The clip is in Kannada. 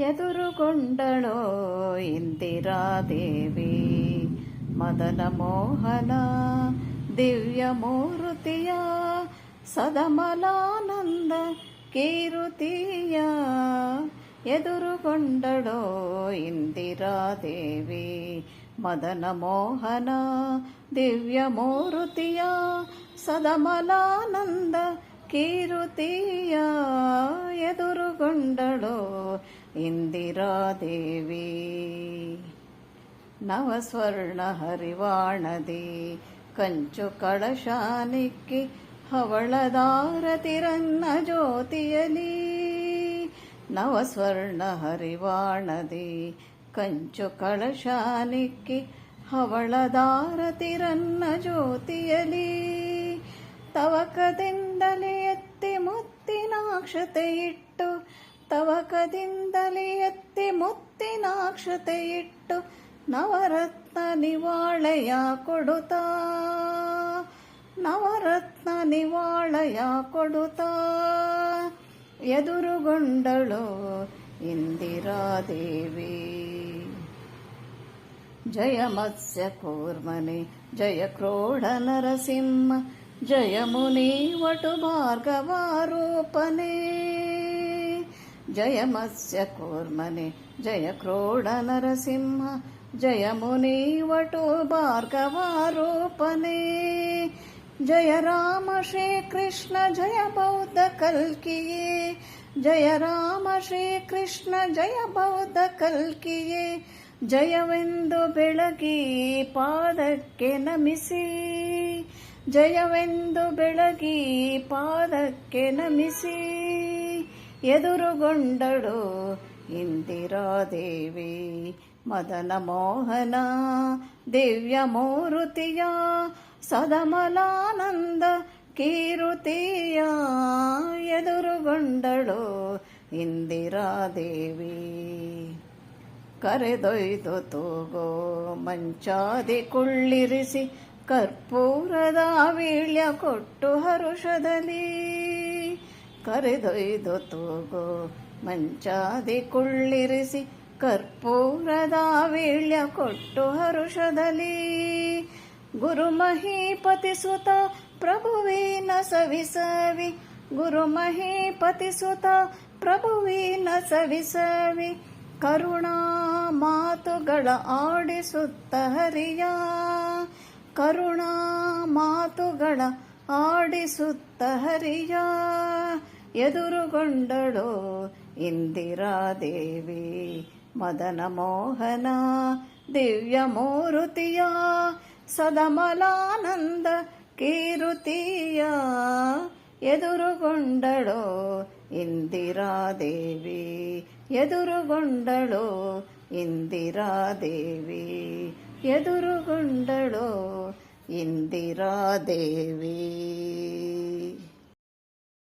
ಎದುರುಗೊಂಡಳೋ ಇಂದಿರಾದೇವಿ ಮದನ ಮೋಹನ ದಿವ್ಯ ಮೂರುತಿಯ ಸದಮಲಾನಂದ ಕೀರುತಿಯ ಎದುರುಗೊಂಡಳೋ ಇಂದಿರಾದೇವಿ ಮದನ ಮೋಹನ ದಿವ್ಯ ಮೂರುತಿಯ ಸದಮಲಾನಂದ ಕೀರುತಿಯ ಎದುರುಗೊಂಡಳೋ ಇಂದಿರಾದೇವಿ ನವಸ್ವರ್ಣ ಹರಿವಾಣದಿ, ಕಂಚು ಕಳಶಾನಿಕ್ಕಿ ಹವಳದಾರತಿರನ್ನ ಜ್ಯೋತಿಯಲಿ. ನವಸ್ವರ್ಣ ಹರಿವಾಣದಿ, ಕಂಚು ಕಳಶಾನಿಕ್ಕಿ ಹವಳದಾರತಿರನ್ನ ಜ್ಯೋತಿಯಲಿ. ತವಕದಿಂದಲೇ ಎತ್ತಿ ಮುತ್ತಿನಾಕ್ಷತೆ ಇಟ್ಟು ತವಕದಿಂದಲೇ ಎತ್ತಿ ಮುತ್ತಿನಾಕ್ಷತೆಯಿಟ್ಟು ನವರತ್ನ ನಿವಾಳೆಯ ಕೊಡುತ್ತಾ. ನವರತ್ನ ನಿವಾಳೆಯ ಕೊಡುತ್ತಾ. ಎದುರುಗೊಂಡಳು ಇಂದಿರಾದೇವಿ. ಜಯ ಮತ್ಸ್ಯ ಕೂರ್ಮನೆ, ಜಯ ಕ್ರೋಢ ನರಸಿಂಹ, ಜಯ ಮುನಿ ವಟು ಭಾರ್ಗವಾರೂಪನೆ ಜಯ ಮತ್ಸ್ಯ ಕೂರ್ಮನೆ ಜಯ ಕ್ರೋಢ ನರಸಿಂಹ ಜಯ ಮುನಿ ವಟು ಭಾರ್ಗವಾರೂಪನೆ ಜಯ ರಾಮ ಶ್ರೀ ಕೃಷ್ಣ ಜಯ ಬೌದ್ಧ ಕಲ್ಕಿಯೇ ಜಯ ರಾಮ ಶ್ರೀ ಕೃಷ್ಣ ಜಯ ಬೌದ್ಧ ಕಲ್ಕಿಯೇ ಜಯವೆಂದು ಬೆಳಗಿ ಪಾದಕ್ಕೆ ನಮಿಸಿ. ಜಯವೆಂದು ಬೆಳಗಿ ಪಾದಕ್ಕೆ ನಮಿಸಿ. ಎದುರುಗೊಂಡಳು ಇಂದಿರಾದೇವಿ ಮದನ ಮೋಹನ, ದಿವ್ಯ ಮೂರುತಿಯ, ಸದಮಲಾನಂದ ಕೀರುತಿಯ ಎದುರುಗೊಂಡಳು ಇಂದಿರಾದೇವಿ ಕರೆದೊಯ್ದು ತೂಗೋ, ಮಂಚಾದಿ ಕುಳ್ಳಿರಿಸಿ, ಕರ್ಪೂರದ ವೀಳ್ಯ ಕೊಟ್ಟು ಹರುಷದಲ್ಲಿ ಕರೆದೊಯ್ದು ತೂಗೋ ಮಂಚಾದಿ ಕುಳ್ಳಿರಿಸಿ ಕರ್ಪೂರದ ವೀಳ್ಯ ಕೊಟ್ಟು ಹರುಷದಲ್ಲಿ. ಗುರು ಮಹೀಪತಿ ಸುತ ಪ್ರಭುವಿನ ಸವಿಸವಿ ಗುರು ಮಹೀಪತಿ ಸುತ ಪ್ರಭುವಿನ ಸವಿಸವಿ ಕರುಣಾ ಮಾತುಗಳ ಆಡಿಸುತ್ತ ಹರಿಯ, ಕರುಣಾ ಮಾತುಗಳ ಆಡಿಸುತ್ತ ಹರಿಯ ಎದುರುಗೊಂಡಳು ಇಂದಿರಾದೇವಿ ಮದನ ಮೋಹನ, ದಿವ್ಯ ಮೂರುತಿಯ, ಸದಮಲಾನಂದ ಕೀರುತಿಯ ಎದುರುಗೊಂಡಳು ಇಂದಿರಾದೇವಿ ಎದುರುಗೊಂಡಳು ಇಂದಿರಾದೇವಿ ಎದುರುಗೊಂಡಳು ಇಂದಿರಾದೇವಿ